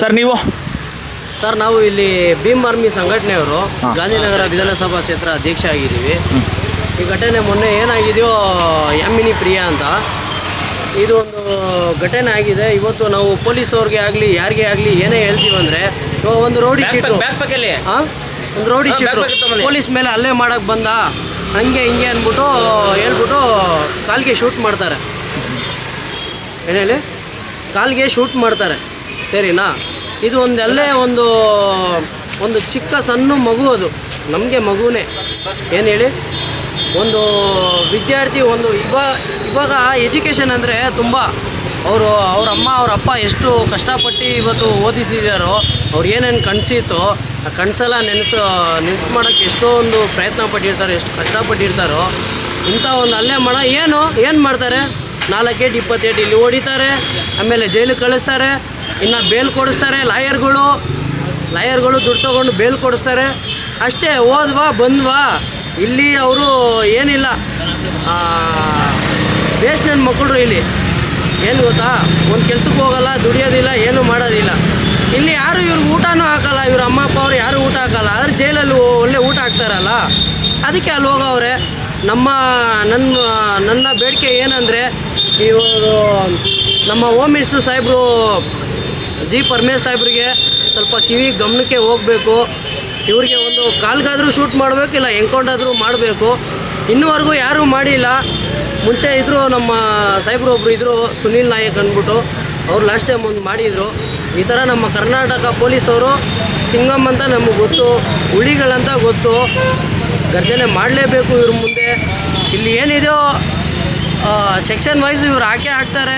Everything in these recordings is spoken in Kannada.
ಸರ್ ನೀವು? ಸರ್ ನಾವು ಇಲ್ಲಿ ಭೀಮ್ ಆರ್ಮಿ ಸಂಘಟನೆಯವರು ಗಾಂಧಿನಗರ ವಿಧಾನಸಭಾ ಕ್ಷೇತ್ರ ಅಧ್ಯಕ್ಷ ಆಗಿದ್ದೀವಿ. ಈ ಘಟನೆ ಮೊನ್ನೆ ಏನಾಗಿದೆಯೋ ಯಾಮಿನಿ ಪ್ರಿಯಾ ಅಂತ. ಇದು ಒಂದು ಘಟನೆ ಆಗಿದೆ. ಇವತ್ತು ನಾವು ಪೊಲೀಸವ್ರಿಗೆ ಆಗಲಿ ಯಾರಿಗೆ ಆಗಲಿ ಏನೇ ಹೇಳ್ತೀವಿ ಅಂದರೆ ಇವಾಗ ಒಂದು ರೌಡಿ ಚೀಟು ಹಾಂ ಒಂದು ರೌಡಿ ತಗೊಂಬನ್ನಿ. ಪೊಲೀಸ್ ಮೇಲೆ ಅಲ್ಲೇ ಮಾಡೋಕ್ಕೆ ಬಂದ. ಹಂಗೆ ಹಿಂಗೆ ಅಂದ್ಬಿಟ್ಟು ಹೇಳ್ಬಿಟ್ಟು ಕಾಲಿಗೆ ಶೂಟ್ ಮಾಡ್ತಾರೆ. ಏನೇಳಿ ಕಾಲ್ಗೆ ಶೂಟ್ ಮಾಡ್ತಾರೆ. ಸರಿನಾ? ಇದು ಒಂದಲ್ಲೇ ಒಂದು ಒಂದು ಚಿಕ್ಕ ಸಣ್ಣ ಮಗು ಅದು. ನಮಗೆ ಮಗುವೇ ಏನು ಹೇಳಿ? ಒಂದು ವಿದ್ಯಾರ್ಥಿ, ಒಂದು ಇವಾಗ ಇವಾಗ ಎಜುಕೇಷನ್ ಅಂದರೆ ತುಂಬ ಅವರು, ಅವ್ರ ಅಮ್ಮ, ಅವ್ರ ಅಪ್ಪ ಎಷ್ಟು ಕಷ್ಟಪಟ್ಟು ಇವತ್ತು ಓದಿಸಿದಾರೋ, ಅವ್ರು ಏನೇನು ಕನಸಿತ್ತು ಆ ಕನಸೆಲ್ಲ ನೆನೆಸು ನೆನೆಸು ಮಾಡೋಕ್ಕೆ ಎಷ್ಟೋ ಒಂದು ಪ್ರಯತ್ನ ಪಟ್ಟಿರ್ತಾರೆ, ಎಷ್ಟು ಕಷ್ಟಪಟ್ಟಿರ್ತಾರೋ, ಇಂಥ ಒಂದು ಅಲ್ಲೇ ಮಾಡ ಏನು ಏನು ಮಾಡ್ತಾರೆ? ನಾಲ್ಕು ನಾಲ್ಕೇಟ್ ಇಪ್ಪತ್ತೇಟು ಇಲ್ಲಿ ಹೊಡಿತಾರೆ ಆಮೇಲೆ ಜೈಲಿಗೆ ಕಳಿಸ್ತಾರೆ ಇನ್ನು ಬೇಲ್ ಕೊಡಿಸ್ತಾರೆ, ಲಾಯರ್ಗಳು. ಲಾಯರ್ಗಳು ದುಡ್ಡು ತೊಗೊಂಡು ಬೇಲ್ ಕೊಡಿಸ್ತಾರೆ. ಅಷ್ಟೇ, ಓದ್ವಾ, ಬಂದ್ವಾ, ಇಲ್ಲಿ ಅವರು ಏನಿಲ್ಲ. ಬೇಸ್ಟ್ ನನ್ನ ಮಕ್ಕಳು ಇಲ್ಲಿ. ಏನು ಗೊತ್ತಾ? ಒಂದು ಕೆಲ್ಸಕ್ಕೆ ಹೋಗಲ್ಲ, ದುಡಿಯೋದಿಲ್ಲ, ಏನೂ ಮಾಡೋದಿಲ್ಲ. ಇಲ್ಲಿ ಯಾರು ಇವ್ರಿಗೆ ಊಟನೂ ಹಾಕಲ್ಲ, ಇವ್ರ ಅಮ್ಮ, ಅಪ್ಪ ಅವ್ರು ಯಾರು ಊಟ ಹಾಕಲ್ಲ. ಆದರೆ ಜೈಲಲ್ಲಿ ಒಳ್ಳೆ ಊಟ ಹಾಕ್ತಾರಲ್ಲ? ಅದಕ್ಕೆ ಅಲ್ಲಿ ಹೋಗವ್ರೆ. ನಮ್ಮ ನನ್ನ ನನ್ನ ಬೇಡಿಕೆ ಏನಂದರೆ, ಇವರು ನಮ್ಮ ಹೋಮ್ ಮಿನಿಸ್ಟ್ರು ಸಾಹೇಬರು ಜಿ ಪರಮೇಶ್ ಸಾಹೇಬ್ರಿಗೆ ಸ್ವಲ್ಪ ಕಿವಿ ಗಮನಕ್ಕೆ ಹೋಗಬೇಕು. ಇವ್ರಿಗೆ ಒಂದು ಕಾಲ್ಗಾದರೂ ಶೂಟ್ ಮಾಡಬೇಕು, ಇಲ್ಲ ಎಂಕೌಂಟಾದರೂ ಮಾಡಬೇಕು. ಇನ್ನೂವರೆಗೂ ಯಾರೂ ಮಾಡಿಲ್ಲ. ಮುಂಚೆ ಇದ್ದರು ನಮ್ಮ ಸಾಹೇಬ್ರು ಒಬ್ಬರು ಇದ್ದರು ಸುನೀಲ್ ನಾಯಕ್ ಅಂದ್ಬಿಟ್ಟು. ಅವ್ರು ಲಾಸ್ಟ್ ಟೈಮ್ ಒಂದು ಮಾಡಿದರು. ಈ ಥರ ನಮ್ಮ ಕರ್ನಾಟಕ ಪೊಲೀಸವರು ಸಿಂಗಮ್ ಅಂತ ನಮಗೆ ಗೊತ್ತು, ಹುಲಿಗಳಂತ ಗೊತ್ತು. ಗರ್ಜನೆ ಮಾಡಲೇಬೇಕು ಇವ್ರ ಮುಂದೆ. ಇಲ್ಲಿ ಏನಿದೆಯೋ ಸೆಕ್ಷನ್ ವೈಸ್ ಇವ್ರು ಹಾಕೇ ಹಾಕ್ತಾರೆ.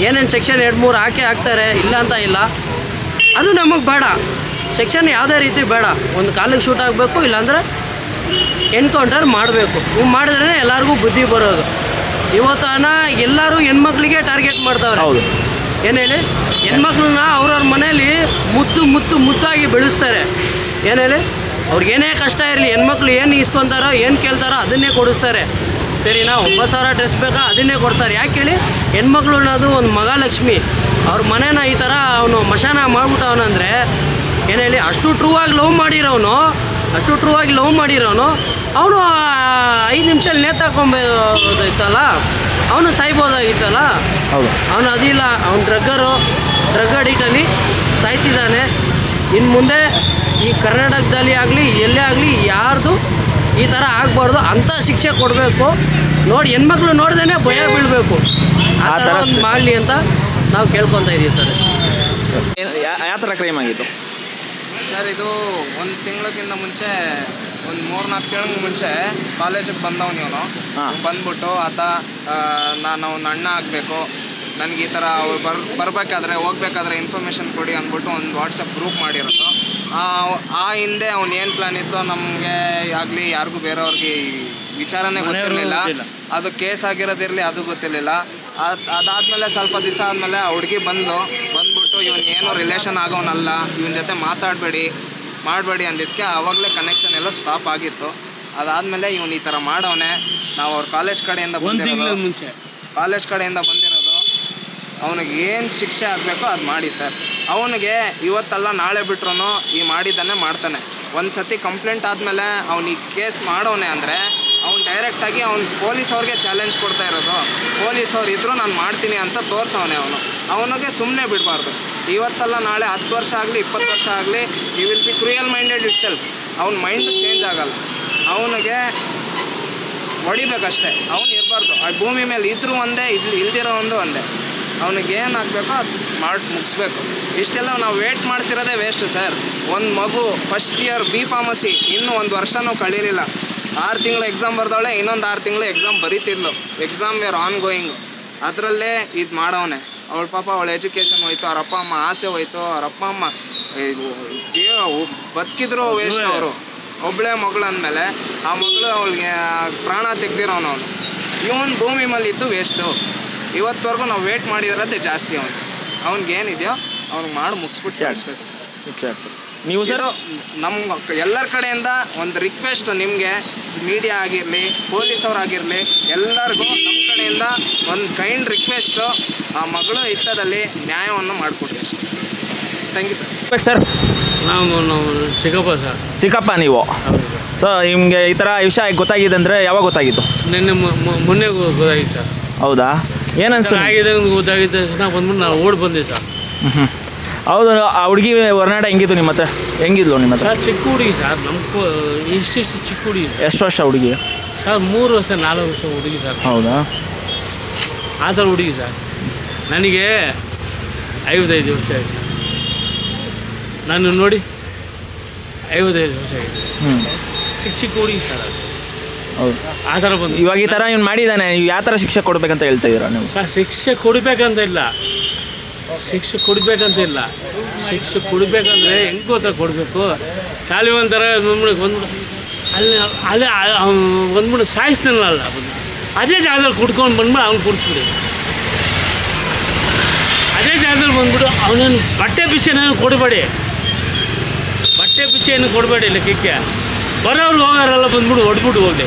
ಏನೇನು ಸೆಕ್ಷನ್ ಎರಡು ಮೂರು ಹಾಕಿ ಹಾಕ್ತಾರೆ ಇಲ್ಲ ಅಂತ ಇಲ್ಲ. ಅದು ನಮಗೆ ಬೇಡ. ಸೆಕ್ಷನ್ ಯಾವುದೇ ರೀತಿ ಬೇಡ. ಒಂದು ಕಾಲಿಗೆ ಶೂಟ್ ಆಗಬೇಕು ಇಲ್ಲಾಂದರೆ ಎನ್ಕೌಂಟರ್ ಮಾಡಬೇಕು. ಹಿಂಗೆ ಮಾಡಿದ್ರೆ ಎಲ್ಲರಿಗೂ ಬುದ್ಧಿ ಬರೋದು. ಇವತ್ತು ಹಣ ಎಲ್ಲರೂ ಹೆಣ್ಮಕ್ಳಿಗೆ ಟಾರ್ಗೆಟ್ ಮಾಡ್ತಾವ್ರೆ. ಹೌದು. ಏನು ಹೇಳಿ? ಹೆಣ್ಮಕ್ಳನ್ನ ಅವ್ರವ್ರ ಮನೇಲಿ ಮುತ್ತು ಮುತ್ತು ಮುತ್ತಾಗಿ ಬೆಳೆಸ್ತಾರೆ. ಏನು ಹೇಳಿ? ಅವ್ರಿಗೆ ಏನೇ ಕಷ್ಟ ಇರಲಿ ಹೆಣ್ಮಕ್ಳು ಏನು ಇಸ್ಕೊತಾರೋ ಏನು ಕೇಳ್ತಾರೋ ಅದನ್ನೇ ಕೊಡಿಸ್ತಾರೆ. ಸರಿನಾ ಒಂಬತ್ತು ಸಾವಿರ ಡ್ರೆಸ್ ಬೇಕಾ ಅದನ್ನೇ ಕೊಡ್ತಾರೆ. ಯಾಕೆ ಹೇಳಿ? ಹೆಣ್ಮಕ್ಳು ಅನ್ನೋದು ಒಂದು ಮಹಾಲಕ್ಷ್ಮಿ ಅವ್ರ ಮನೇನ ಈ ಥರ ಅವನು ಮಶಾನ ಮಾಡ್ಬಿಟ್ಟವನಂದರೆ ಏನು ಹೇಳಿ ಅಷ್ಟು ಟ್ರೂ ಆಗಿ ಲವ್ ಮಾಡಿರೋನು ಅಷ್ಟು ಟ್ರೂ ಆಗಿ ಲವ್ ಮಾಡಿರೋನು ಅವನು ಐದು ನಿಮಿಷ ನೇತಾಕೊಂಬೋದಾಯ್ತಲ್ಲ ಅವನು ಸಾಯ್ಬೋದಾಗಿತ್ತಲ್ಲ? ಹೌದು. ಅವನು ಅದಿಲ್ಲ ಅವ್ನು ಡ್ರಗ್ಗರು ಡ್ರಗ್ ಅಡಿಕ್ಟಲ್ಲಿ ಸಾಯಿಸಿದ್ದಾನೆ. ಇನ್ನು ಮುಂದೆ ಈ ಕರ್ನಾಟಕದಲ್ಲಿ ಆಗಲಿ ಎಲ್ಲೇ ಆಗಲಿ ಯಾರ್ದು ಈ ಥರ ಆಗಬಾರ್ದು ಅಂಥ ಶಿಕ್ಷೆ ಕೊಡಬೇಕು. ನೋಡಿ ಹೆಣ್ಮಕ್ಳು ನೋಡ್ದೇ ಭಯ ಬೀಳಬೇಕು. ಆ ಥರ ಮಾಡಲಿ ಅಂತ ನಾವು ಕೇಳ್ಕೊತಾ ಇದ್ದೀವಿ ಸರ್. ಯಾವ ಥರ ಕ್ರೈಮ್ ಆಗಿತ್ತು? ಸರ್ ಇದು ಒಂದು ತಿಂಗಳಕ್ಕಿಂತ ಮುಂಚೆ ಒಂದು ಮೂರು ನಾಲ್ಕು ತಿಂಗಳ ಮುಂಚೆ ಕಾಲೇಜಿಗೆ ಬಂದವನು ಇವನು. ಬಂದ್ಬಿಟ್ಟು ಆತ ನಾನು ಅವ್ನ ಅಣ್ಣ ಆಗಬೇಕು. ನನಗೆ ಈ ಥರ ಅವ್ರು ಬರ್ ಬರಬೇಕಾದ್ರೆ ಹೋಗ್ಬೇಕಾದ್ರೆ ಇನ್ಫಾರ್ಮೇಷನ್ ಕೊಡಿ ಅಂದ್ಬಿಟ್ಟು ಒಂದು ವಾಟ್ಸಪ್ ಗ್ರೂಪ್ ಮಾಡಿರೋದು. ಆ ಆ ಹಿಂದೆ ಅವ್ನು ಏನು ಪ್ಲ್ಯಾನ್ ಇತ್ತು ನಮಗೆ ಆಗಲಿ ಯಾರಿಗೂ ಬೇರೆಯವ್ರಿಗೆ ವಿಚಾರನೇ ಗೊತ್ತಿರಲಿಲ್ಲ. ಅದು ಕೇಸ್ ಆಗಿರೋದಿರಲಿ ಅದು ಗೊತ್ತಿರಲಿಲ್ಲ. ಅದು ಅದಾದಮೇಲೆ ಸ್ವಲ್ಪ ದಿವಸ ಆದಮೇಲೆ ಆ ಹುಡುಗಿ ಬಂದು ಬಂದ್ಬಿಟ್ಟು ಇವನು ಏನು ರಿಲೇಷನ್ ಆಗೋನಲ್ಲ ಇವನ ಜೊತೆ ಮಾತಾಡಬೇಡಿ ಮಾಡಬೇಡಿ ಅಂದಿದ್ದಕ್ಕೆ ಆವಾಗಲೇ ಕನೆಕ್ಷನ್ ಎಲ್ಲ ಸ್ಟಾಪ್ ಆಗಿತ್ತು. ಅದಾದಮೇಲೆ ಇವನು ಈ ಥರ ಮಾಡೋನೆ. ನಾವು ಅವ್ರ ಕಾಲೇಜ್ ಕಡೆಯಿಂದ ಬಂದಿರೋದು. ಮುಂಚೆ. ಕಾಲೇಜ್ ಕಡೆಯಿಂದ ಬಂದಿರೋದು. ಅವನಿಗೆ ಏನು ಶಿಕ್ಷೆ ಆಗಬೇಕೋ ಅದು ಮಾಡಿ ಸರ್. ಅವನಿಗೆ ಇವತ್ತಲ್ಲ ನಾಳೆ ಬಿಟ್ರು ಈ ಮಾಡಿದ್ದನ್ನೇ ಮಾಡ್ತಾನೆ. ಒಂದು ಸತಿ ಕಂಪ್ಲೇಂಟ್ ಆದಮೇಲೆ ಅವನಿಗೆ ಕೇಸ್ ಮಾಡೋನೆ ಅಂದರೆ ಅವ್ನು ಡೈರೆಕ್ಟಾಗಿ ಅವ್ನು ಪೊಲೀಸ್ ಅವ್ರಿಗೆ ಚಾಲೆಂಜ್ ಕೊಡ್ತಾ ಇರೋದು. ಪೊಲೀಸ್ ಅವ್ರು ಇದ್ದರೂ ನಾನು ಮಾಡ್ತೀನಿ ಅಂತ ತೋರಿಸವನೇ ಅವನು. ಅವನಿಗೆ ಸುಮ್ಮನೆ ಬಿಡಬಾರ್ದು. ಇವತ್ತಲ್ಲ, ನಾಳೆ ಹತ್ತು ವರ್ಷ ಆಗಲಿ, ಇಪ್ಪತ್ತು ವರ್ಷ ಆಗಲಿ ಈ will be cruel minded itself ಅವ್ನ ಮೈಂಡ್ ಚೇಂಜ್ ಆಗಲ್ಲ. ಅವನಿಗೆ ಹೊಡಿಬೇಕಷ್ಟೇ. ಅವ್ನು ಇರಬಾರ್ದು. ಆ ಭೂಮಿ ಮೇಲೆ ಇದ್ರೂ ಒಂದೇ ಇಲ್ಲಿ ಇಲ್ದಿರೋ ಒಂದು ಒಂದೇ. ಅವನಿಗೆ ಏನು ಅದು ಮಾಡಿ, ಮುಗಿಸ್ಬೇಕು. ಇಷ್ಟೆಲ್ಲ ನಾವು ವೇಟ್ ಮಾಡ್ತಿರೋದೇ ವೇಸ್ಟು ಸರ್ ಒಂದು ಮಗು ಫಸ್ಟ್ ಇಯರ್ ಬಿ ಫಾರ್ಮಸಿ ಇನ್ನೂ ಒಂದು ವರ್ಷನೂ ಕಳೀಲಿಲ್ಲ. ಆರು ತಿಂಗಳು ಎಕ್ಸಾಮ್ ಬರ್ದವಳೆ ಇನ್ನೊಂದು ಆರು ತಿಂಗಳು ಎಕ್ಸಾಮ್ ಬರೀತಿದ್ಲು. ಎಕ್ಸಾಮ್ ವೇರ್ ಆನ್ ಗೋಯಿಂಗ್ ಅದರಲ್ಲೇ ಇದು ಮಾಡವನೆ. ಅವಳ ಪಾಪ ಅವಳ ಎಜುಕೇಷನ್ ಹೋಯ್ತು ಅವ್ರ ಅಪ್ಪ ಅಮ್ಮ ಆಸೆ ಹೋಯ್ತು ಅವ್ರ ಅಪ್ಪ ಅಮ್ಮ ಜೀವ ಬದುಕಿದ್ರು ವೇಸ್ಟ್ ಅವರು. ಒಬ್ಬಳೇ ಮಗಳು ಅಂದಮೇಲೆ ಆ ಮಗಳು ಅವಳಿಗೆ ಪ್ರಾಣ ತೆಗ್ದಿರೋನು ಅವನು. ಇವನ್ ಭೂಮಿ ಮೇಲೆ ಇದ್ದು ವೇಸ್ಟು ಇವತ್ತವರೆಗೂ ನಾವು ವೇಟ್ ಮಾಡಿರೋದೇ ಜಾಸ್ತಿ ಅವನು. ಅವ್ನಿಗೇನಿದೆಯೋ ಅವ್ನಿಗೆ ಮಾಡಿ ಮುಗಿಸ್ಬಿಟ್ಟು ಸಾಡಿಸ್ಬೇಕು ಸರ್. ಮುಖ್ಯ ಆಗ್ತದೆ. ನೀವು ಸರ್? ನಮ್ಮ ಎಲ್ಲರ ಕಡೆಯಿಂದ ಒಂದು ರಿಕ್ವೆಸ್ಟ್ ನಿಮಗೆ ಮೀಡಿಯಾ ಆಗಿರಲಿ ಪೊಲೀಸವರಾಗಿರಲಿ ಎಲ್ಲರಿಗೂ ನಮ್ಮ ಕಡೆಯಿಂದ ಒಂದು ಕೈಂಡ್ ರಿಕ್ವೆಸ್ಟು ಆ ಮಗಳು ಹಿತ್ತದಲ್ಲಿ ನ್ಯಾಯವನ್ನು ಮಾಡಿಕೊಡಿ sir thank you sir sir. ನಾವು ನಾವು ಚಿಕ್ಕಪ್ಪ ಸರ್. ಚಿಕ್ಕಪ್ಪ ನೀವು? ಸರ್ ಸೊ ನಿಮಗೆ ಈ ಥರ ವಿಷಯ ಗೊತ್ತಾಗಿದೆ ಅಂದರೆ ಯಾವಾಗ ಗೊತ್ತಾಗಿತ್ತು ನಿನ್ನೆ ಮೊನ್ನೆ ಗೊತ್ತಾಗಿತ್ತು ಸರ್. ಹೌದಾ? ಏನನ್ಸ? ಆಗಿದೆ ಗೊತ್ತಾಗಿದ್ದ ತಕ್ಷಣ ಬಂದ್ಬಿಟ್ಟು ನಾವು ಓಡ್ ಬಂದೆ ಸರ್. ಹ್ಞೂ ಹೌದು ಆ ಹುಡುಗಿ ಹೊರನಾಡ ಹೆಂಗಿತ್ತು ನಿಮ್ಮ ಹತ್ರ ಹೆಂಗಿದ್ಲು ನಿಮ್ಮ ಹತ್ರ ಸರ್ ಚಿಕ್ಕ ಹುಡುಗಿ ಸರ್. ನಮ್ಮ ಇಷ್ಟಿಷ್ಟು ಚಿಕ್ಕ ಹುಡುಗಿ ಎಷ್ಟು ವರ್ಷ ಹುಡುಗಿ? ಸರ್ ಮೂರು ವರ್ಷ ನಾಲ್ಕು ವರ್ಷ ಹುಡುಗಿ ಸರ್. ಹೌದಾ? ಆ ಥರ ಹುಡುಗಿ ಸರ್. ನನಗೆ ಐವತ್ತೈದು ವರ್ಷ ಆಯಿತು. ನಾನು ನೋಡಿ ಐವತ್ತೈದು ವರ್ಷ ಆಯಿತು. ಹ್ಞೂ ಚಿಕ್ಕ ಚಿಕ್ಕ ಹುಡುಗಿ ಸರ್ ಅದು. ಹೌದು. ಆ ಥರ ಬಂದು ಇವಾಗ ಈ ಥರ ಇವ್ನು ಮಾಡಿದ್ದಾನೆ. ನೀವು ಯಾವ ಥರ ಶಿಕ್ಷೆ ಕೊಡಬೇಕಂತ ಹೇಳ್ತಾ ಇದ್ದೀರಾ ನೀವು? ಸರ್ ಶಿಕ್ಷೆ ಕೊಡಬೇಕಂತ ಇಲ್ಲ. ಶಿಕ್ಷೆ ಕೊಡಬೇಕಂತ ಇಲ್ಲ. ಶಿಕ್ಷೆ ಕೊಡಬೇಕಂದ್ರೆ ಹೆಂಗ್ ಗೊತ್ತ ಕೊಡಬೇಕು? ಖಾಲಿ ಒಂಥರ ಬಂದ್ಬಿಡು ಬಂದ್ಬಿಡ ಅಲ್ಲಿ, ಅಲ್ಲೇ ಬಂದ್ಬಿಡ ಸಾಯಿಸ್ತಾನಲ್ಲ ಅದೇ ಜಾಗದಲ್ಲಿ ಕುಡ್ಕೊಂಡು ಬಂದ್ಬಿಡು ಅವ್ನು ಕುಡಿಸ್ಬಿಡಿ. ಅದೇ ಜಾಗದಲ್ಲಿ ಬಂದ್ಬಿಡು, ಅವನೇನು ಬಟ್ಟೆ ಬಿಸಿನೇನು ಕೊಡಬೇಡಿ. ಬಟ್ಟೆ ಬಿಸಿ ಏನು ಕೊಡಬೇಡಿ ಲೆಕ್ಕಕ್ಕೆ ಬರೋರು ಹೋಗೋರೆಲ್ಲ, ಬಂದ್ಬಿಡು ಹೊಡ್ಬಿಟ್ಟು ಹೋಗಲಿ.